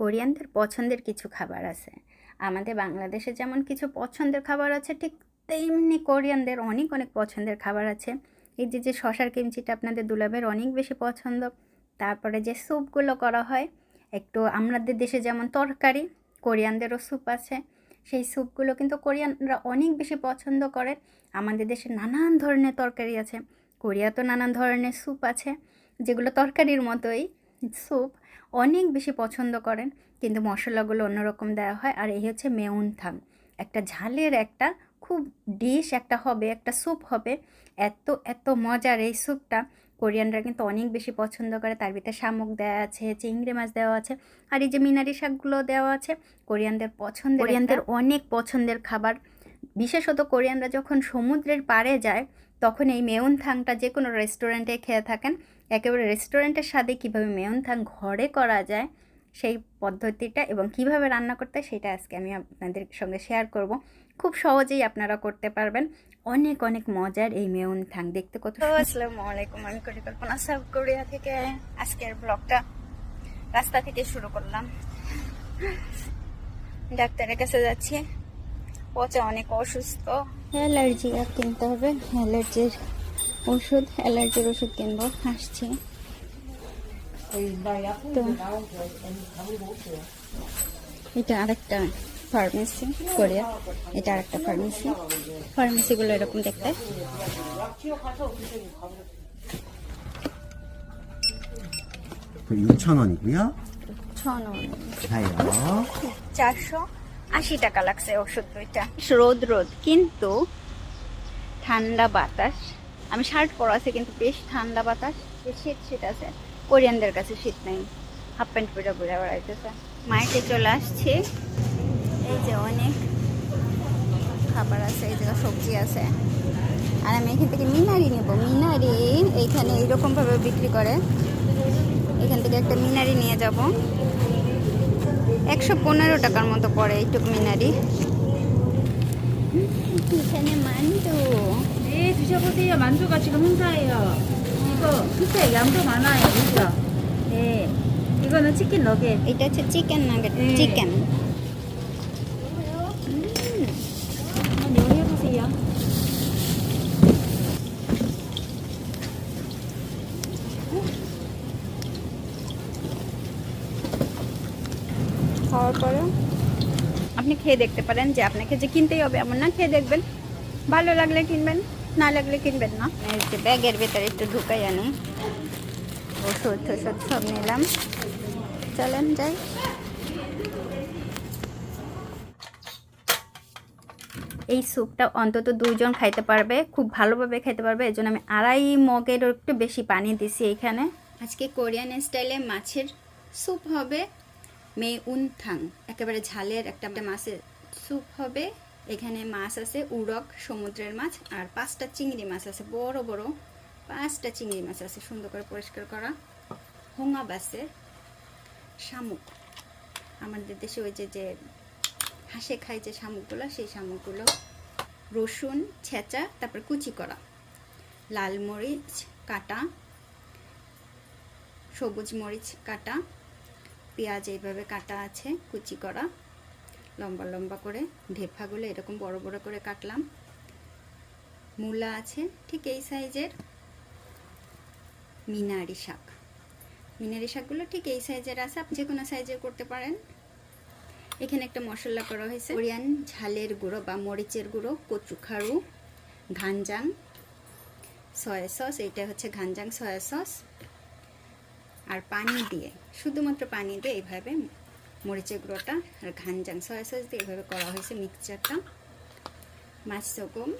কোরিয়ানদের পছন্দের কিছু খাবার আছে। আমাদের বাংলাদেশে যেমন কিছু পছন্দের খাবার আছে, ঠিক তেমনি কোরিয়ানদের অনেক অনেক পছন্দের খাবার আছে। এই যে যে শশার কিমচিটা আপনাদের দুলাভের অনেক বেশি পছন্দ। তারপরে যে স্যুপগুলো করা হয়, একটু আমাদের দেশে যেমন তরকারি, কোরিয়ানদেরও স্যুপ আছে। সেই স্যুপগুলো কিন্তু কোরিয়ানরা অনেক বেশি পছন্দ করে। আমাদের দেশে নানান ধরনের তরকারি আছে। কোরিয়া তো নানান ধরনের স্যুপ আছে, যেগুলো তরকারির মতোই। স্যুপ অনেক বেশি পছন্দ করেন, কিন্তু মশলাগুলো অন্যরকম দেওয়া হয়। আর এই হচ্ছে মেউনথাং একটা ঝালের একটা খুব ডিশ একটা হবে, একটা স্যুপ হবে। এত এত মজার এই স্যুপটা। কোরিয়ানরা কিন্তু অনেক বেশি পছন্দ করে। তার ভিতরে শামুক দেওয়া আছে, চিংড়ি মাছ দেওয়া আছে। আর এই যে মিনারি শাকগুলো দেওয়া আছে, কোরিয়ানদের পছন্দের কোরিয়ানদের অনেক পছন্দের খাবার। বিশেষত কোরিয়ানরা যখন সমুদ্রের পাড়ে যায়, তখন এই মেউনথাংটা যে কোনো রেস্টুরেন্টে খেয়ে থাকেন। একেবারে রেস্টুরেন্টের স্বাদে কীভাবে মেয়নথাং ঘরে করা যায় সেই পদ্ধতিটা এবং কীভাবে রান্না করতে হয় সেটা আজকে আমি আপনাদের সঙ্গে শেয়ার করব। খুব সহজেই আপনারা করতে পারবেন। অনেক অনেক মজার এই মেয়নথাং। দেখতে কত আসসালামু আলাইকুম। আমি পরিকল্পনা সাউথ কোরিয়া থেকে আজকের ব্লগটা রাস্তা থেকে শুরু করলাম। ডাক্তারের কাছে যাচ্ছি। পচা অনেক অসুস্থ। অ্যালার্জি আর কিনতে হবে। অ্যালার্জির ওষুধ অ্যালার্জির ওষুধ কিনবো আসছি তো এটা আরেকটা ফার্মেসি কোরিয়া এটা আরেকটা ফার্মেসি ফার্মেসিগুলো এরকম দেখতে 그 6,000원이고요. 천 원 자요. চারশো আশি টাকা লাগছে ওষুধ দুইটা রোদ রোদ কিন্তু ঠান্ডা বাতাস আমি শার্ট পরা আছে, কিন্তু বেশ ঠান্ডা বাতাস, বেশ শীত শীত আছে। কোরিয়ানদের কাছে শীত নেই। হাফ প্যান্ট পরে ঘুরে বেড়াইতেছে। মাইকে চলে আসছে। এই যে অনেক খাবার আছে, এই জায়গায় সবজি আছে। আর আমি এখান থেকে মিনারি নেব। মিনারি এইখানে এইরকমভাবে বিক্রি করে। এখান থেকে একটা মিনারি নিয়ে যাব। একশো পনেরো টাকার মতো পড়ে এইটুকু মিনারি। এখানে মান্টু। 네, 드셔보세요. 만두가 지금 행사예요. 이거 피자 양도 많아요, 진짜. 네. 이거는 치킨 너겟. এটা হচ্ছে চিকেন নাগেট 음. চিকেন 한번 요리해보세요. খাওয়ার পরে আপনি খেয়ে দেখতে পারেন যে আপনাকে যে কিনতেই হবে এমন না খেয়ে দেখবেন ভালো লাগলে কিনবেন না লাগলে কিনবেন না। এই ব্যাগের ভেতরে একটু ঢুকাই আনি। ওষুধ ওষুধ সব নিলাম। চলেন যাই। এই স্যুপটা অন্তত দুইজন খাইতে পারবে, খুব ভালোভাবে খাইতে পারবে। এই জন্য আমি আড়াই মগেরও একটু বেশি পানি দিছি এখানে। আজকে কোরিয়ান স্টাইলে মাছের স্যুপ হবে মে উনথাং একেবারে ঝালের একটা মাছের স্যুপ হবে। এখানে মাছ আছে, উড়ক, সমুদ্রের মাছ, আর পাঁচটা চিংড়ি মাছ আছে, বড় বড় পাঁচটা চিংড়ি মাছ আছে, সুন্দর করে পরিষ্কার করা। হোঙা বাসের শামুক। আমাদের দেশে ওই যে যে হাঁসে খায় যে শামুকগুলো, সেই শামুকগুলো রসুন, ছেঁচা, তারপর কুচি করা। লাল মরিচ কাটা, সবুজ মরিচ কাটা, পেঁয়াজ এইভাবে কাটা আছে, কুচি করা। লম্বা লম্বা করে ঢেফাগুলো এরকম বড় বড় করে কাটলাম। মূলা আছে, ঠিক এই সাইজের মিনারি শাক। মিনারি শাকগুলো ঠিক এই সাইজের আছে, আপনি যে কোনো সাইজের করতে পারেন। এখানে একটা মশলা করা হয়েছে, কোরিয়ান ঝালের গুঁড়ো বা মরিচের গুঁড়ো কচুখাড়ু ঘানজাং, সয়া সস, এইটা হচ্ছে ঘানজাং সয়া সস। আর পানি দিয়ে, শুধুমাত্র পানি দিয়ে এইভাবে মরিচের গুঁড়োটা আর ঘানজাং সয়া সস দিয়ে এইভাবে করা হয়েছে মিক্সচারটা। মাছ সগম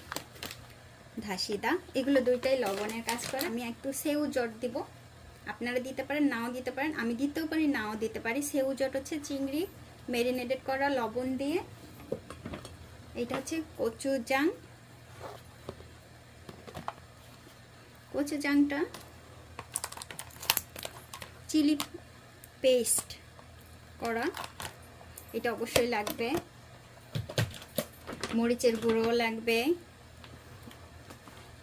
ধাসিদা, এগুলো দুইটাই লবণের কাজ করে। আমি একটু সেউ জট দিব। আপনারা দিতে পারেন, নাও দিতে পারেন। আমি দিতেও পারি, নাও দিতে পারি। সেউ জট হচ্ছে চিংড়ি, ম্যারিনেটেড করা লবণ দিয়ে। এটা হচ্ছে কচু জাং কচু জাংটা চিলি পেস্ট করা। এটা অবশ্যই লাগবে। মরিচের গুঁড়ো লাগবে।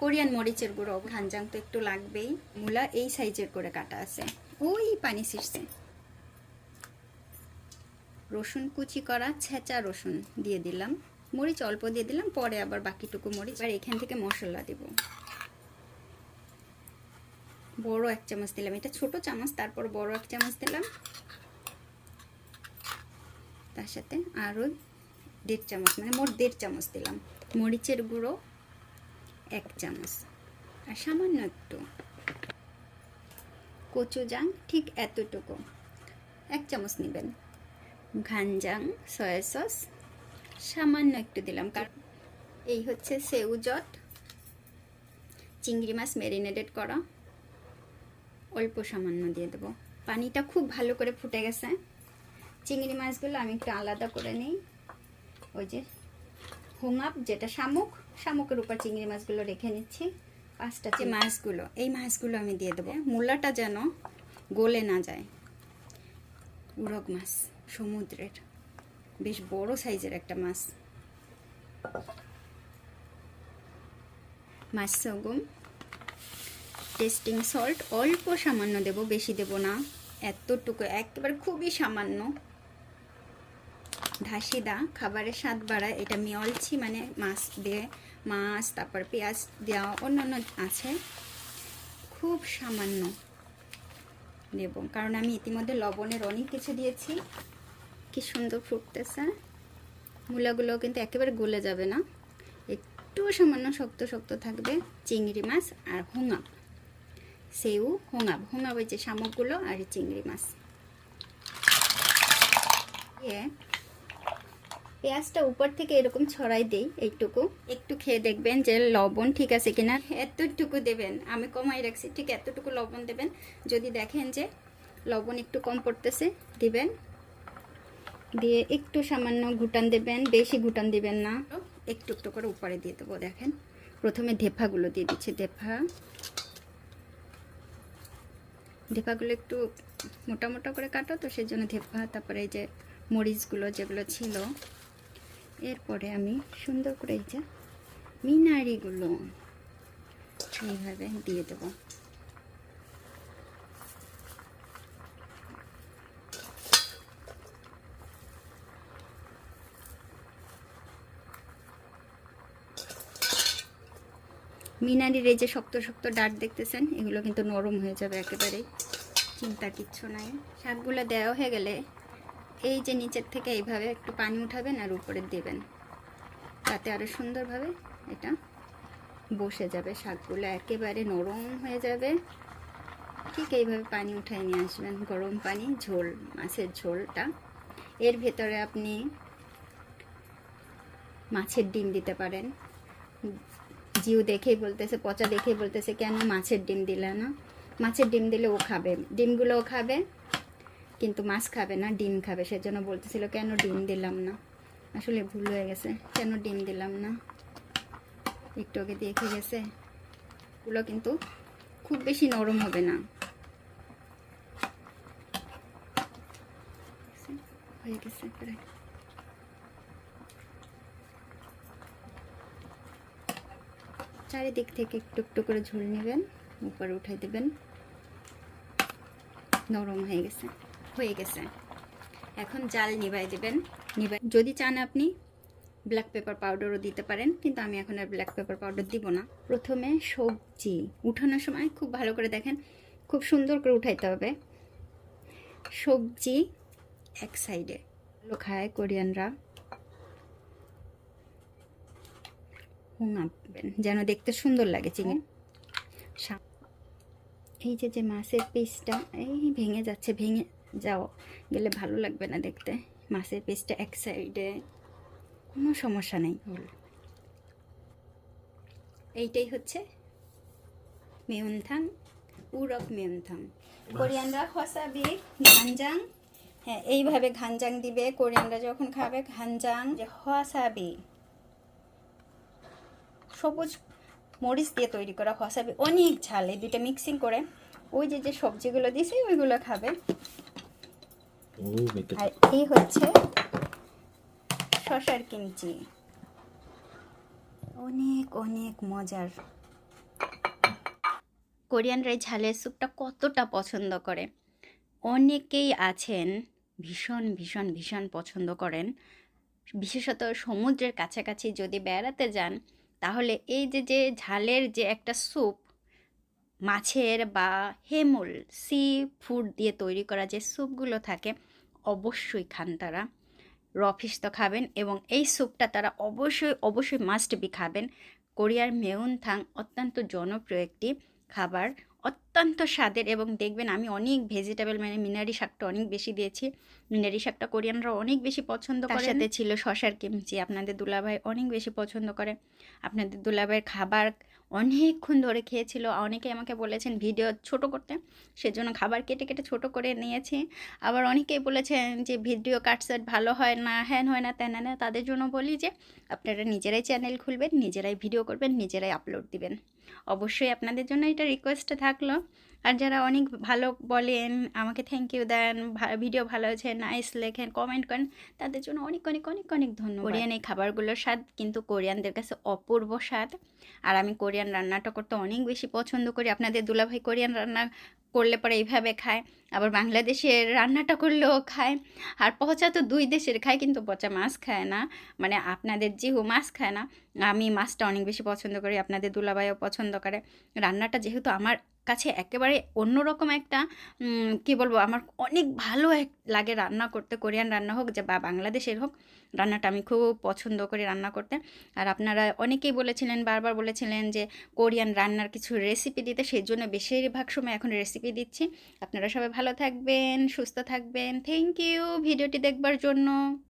কোরিয়ান মরিচের গুঁড়ো ঘানজাং তো একটু লাগবেই। মূলা এই সাইজের করে কাটা আছে। ওই পানি ছিটছে। রসুন কুচি করা, ছেঁচা রসুন দিয়ে দিলাম। মরিচ অল্প দিয়ে দিলাম, পরে আবার বাকিটুকু মরিচ আর এখান থেকে মশলা দেব। বড় এক চামচ দিলাম। এটা ছোট চামচ, তারপর বড় এক চামচ দিলাম। তার সাথে আরও দেড় চামচ মানে মোট দেড় চামচ দিলাম। মরিচের গুঁড়ো এক চামচ। আর সামান্য একটু কচুজাং ঠিক এতটুকু। এক চামচ নেবেন। ঘানজাং সয়া সস, সামান্য একটু দিলাম। কারণ এই হচ্ছে সেউজট চিংড়ি মাছ ম্যারিনেটেড করা। অল্প সামান্য দিয়ে দেবো। পানিটা খুব ভালো করে ফুটে গেছে। চিংড়ি মাছগুলো আমি একটু আলাদা করে নিই। ওই যে হোঙাপ যেটা শামুক শামুকের উপর চিংড়ি মাছগুলো রেখে নিচ্ছি। পাঁচটা যে মাছগুলো এই মাছগুলো আমি দিয়ে দেবো। মূলাটা যেন গলে না যায়। উড়ক মাছ সমুদ্রের। বেশ বড় সাইজের একটা মাছ। মাছ সগুম টেস্টিং সল্ট অল্প সামান্য দেব বেশি দেব না। এতটুকু একেবারে খুবই সামান্য। ধাসিদা খাবারের স্বাদ বাড়ায়। এটা মিয়লছি মানে মাছ দিয়ে, মাছ, তারপর পেঁয়াজ দেওয়া অন্যান্য আছে। খুব সামান্য দেব কারণ আমি ইতিমধ্যে লবণের অনেক কিছু দিয়েছি। কি সুন্দর ফুটতেছে। মূলাগুলো কিন্তু একেবারে গলে যাবে না। একটু সামান্য শক্ত শক্ত থাকবে চিংড়ি মাছ আর হোঙাপ সেউ হোঙাপ হোঙাপ যে শামুকগুলো আর চিংড়ি মাছ। দিয়ে পেঁয়াজটা উপর থেকে এরকম ছড়াই দেই এইটুকু। একটু খেয়ে দেখবেন যে লবণ ঠিক আছে কিনা। এতটুকু দেবেন, আমি কমাই রাখছি, ঠিক এতটুকু লবণ দেবেন। যদি দেখেন যে লবণ একটু কম পড়তেছে, দিবেন। দিয়ে একটু সামান্য ঘুটান দেবেন, বেশি ঘুটান দিবেন না। একটু একটু করে উপরে দিয়ে দেবো, দেখেন। প্রথমে ধেফাগুলো দিয়ে দিচ্ছি ধেফা ধেফাগুলো একটু মোটা মোটা করে কাটো তো সেই জন্য ধেফা তারপরে এই যে মরিচগুলো যেগুলো ছিল। এরপরে আমি সুন্দর করে এই যে মিনারিগুলো এইভাবে দিয়ে দেবো। মিনারির এই যে শক্ত শক্ত ডাট দেখতেছেন, এগুলো কিন্তু নরম হয়ে যাবে একেবারেই। চিন্তা কিচ্ছু নাই। শাকগুলো দেওয়া হয়ে গেলে এই যে নিচের থেকে এইভাবে একটু পানি উঠাবেন আর উপরে দেবেন। তাতে আরও সুন্দরভাবে এটা বসে যাবে, শাকগুলো একেবারে নরম হয়ে যাবে। ঠিক এইভাবে পানি উঠাই নিয়ে আসবেন, গরম পানি, ঝোল, মাছের ঝোলটা। এর ভেতরে আপনি মাছের ডিম দিতে পারেন। জিউ দেখেই বলতেছে, পচা দেখেই বলতেছে, কেন মাছের ডিম দিলে না? মাছের ডিম দিলে ও খাবে। ডিমগুলোও খাবে। কিন্তু মাছ খাবে না, ডিম খাবে। সেজন্য বলতেছিল, কেন ডিম দিলাম না? আসলে ভুল হয়ে গেছে। কেন ডিম দিলাম না? একটু আগে দেখে গেছে। ওগুলো কিন্তু খুব বেশি নরম হবে না। হয়ে গেছে চারিদিক থেকে একটু একটু করে ঝোল নেবেন, উপরে উঠাই দেবেন। নরম হয়ে গেছে। হয়ে গেছে। এখন জাল নিভাই দেবেন। নিভাই যদি চান আপনি ব্ল্যাক পেপার পাউডারও দিতে পারেন, কিন্তু আমি এখন আর ব্ল্যাক পেপার পাউডার দিব না। প্রথমে সবজি উঠানোর সময় খুব ভালো করে দেখেন, খুব সুন্দর করে উঠাইতে হবে। সবজি এক সাইডে খায় কোরিয়ানরা। হুঙাবেন যেন দেখতে সুন্দর লাগে চিংড়ি। এই যে যে মাছের পিসটা, এই ভেঙে যাচ্ছে, ভেঙে যাও গেলে ভালো লাগবে না দেখতে। মাছের পিসটা এক সাইডে। কোনো সমস্যা নেই। এইটাই হচ্ছে মেয়নথাং উরক মেউনথাং কোরিয়ানরা হসাবি ঘানজাং। হ্যাঁ এইভাবে ঘানজাং দিবে। কোরিয়ানরা যখন খাবে ঘানজাং যে হসাবি। সবুজ মরিচ দিয়ে তৈরি করা হসাবি। অনেক ঝাল এই দুইটা মিক্সিং করে। ওই যে যে সবজিগুলো দিয়েছে ওইগুলো খাবে। আর এই হচ্ছে শশার কিমচি। অনেক অনেক মজার। কোরিয়ানরা ঝালের স্যুপটা কতটা পছন্দ করে? অনেকেই আছেন ভীষণ ভীষণ ভীষণ পছন্দ করেন। বিশেষত সমুদ্রের কাছাকাছি যদি বেড়াতে যান তাহলে এই যে যে ঝালের যে একটা স্যুপ মাছের বা হেমুল সি ফুড দিয়ে তৈরি করা যে স্যুপগুলো থাকে অবশ্যই খান তারা। র ফিশ তো খাবেন এবং এই স্যুপটা তারা অবশ্যই অবশ্যই মাস্ট বি খাবেন। কোরিয়ার মেউন থাং অত্যন্ত জনপ্রিয় একটি খাবার অত্যন্ত স্বাদের এবং দেখবেন আমি অনেক ভেজিটেবল মানে মিনারি শাকটা অনেক বেশি দিয়েছি। মিনারি শাকটা কোরিয়ানরা অনেক বেশি পছন্দ করে সাথে ছিল শশার কিমচি আপনাদের দুলাভাই অনেক বেশি পছন্দ করে। আপনাদের দুলাভাইয়ের খাবার অনেকক্ষণ ধরে খেয়েছিল। অনেকে আমাকে বলেছেন, ভিডিও ছোট করতে। সেজন্য খাবার কেটে কেটে ছোট করে নিয়েছি। আবার অনেকেই বলেছেন যে, ভিডিও কাটসেট ভালো হয় না, হ্যান হয় না তেন না। তাদের জন্য বলি যে, আপনারা নিজেরাই চ্যানেল খুলবেন, নিজেরাই ভিডিও করবেন, নিজেরাই আপলোড দিবেন। অবশ্যই আপনাদের জন্য এটা রিকোয়েস্ট থাকল। আর যারা অনেক ভালো বলেন, আমাকে থ্যাংক ইউ দেন ভিডিও ভালো হয়েছে নাইস লেখেন কমেন্ট করেন, তাদের জন্য অনেক অনেক অনেক অনেক ধন্যবাদ। কোরিয়ান এই খাবারগুলোর স্বাদ কিন্তু কোরিয়ানদের কাছে অপূর্ব স্বাদ। আর আমি কোরিয়ান রান্নাটা করতে অনেক বেশি পছন্দ করি। আপনাদের দুলাভাই কোরিয়ান রান্না করলে পরে এইভাবে খায়, আবার বাংলাদেশের রান্নাটা করলেও খায়। আর পচা তো দুই দেশের খায়, কিন্তু পচা মাছ খায় না। মানে আপনাদের জিহু মাছ খায় না। আমি মাছটা অনেক বেশি পছন্দ করি, আপনাদের দুলাভাইও পছন্দ করে। রান্নাটা যেহেতু আমার কাছে একেবারে অন্যরকম একটা কি বলব, আমার অনেক ভালো এক, লাগে রান্না করতে, কোরিয়ান রান্না হোক যে বা বাংলাদেশের হোক, রান্নাটা আমি খুব পছন্দ করি রান্না করতে। আর আপনারা অনেকেই বলেছিলেন, বারবার বলেছিলেন যে কোরিয়ান রান্নার কিছু রেসিপি দিতে, সেই জন্য বেশিরভাগ সময় এখন রেসিপি দিচ্ছি। আপনারা সবাই ভালো থাকবেন, সুস্থ থাকবেন। থ্যাংক ইউ ভিডিওটি দেখবার জন্য।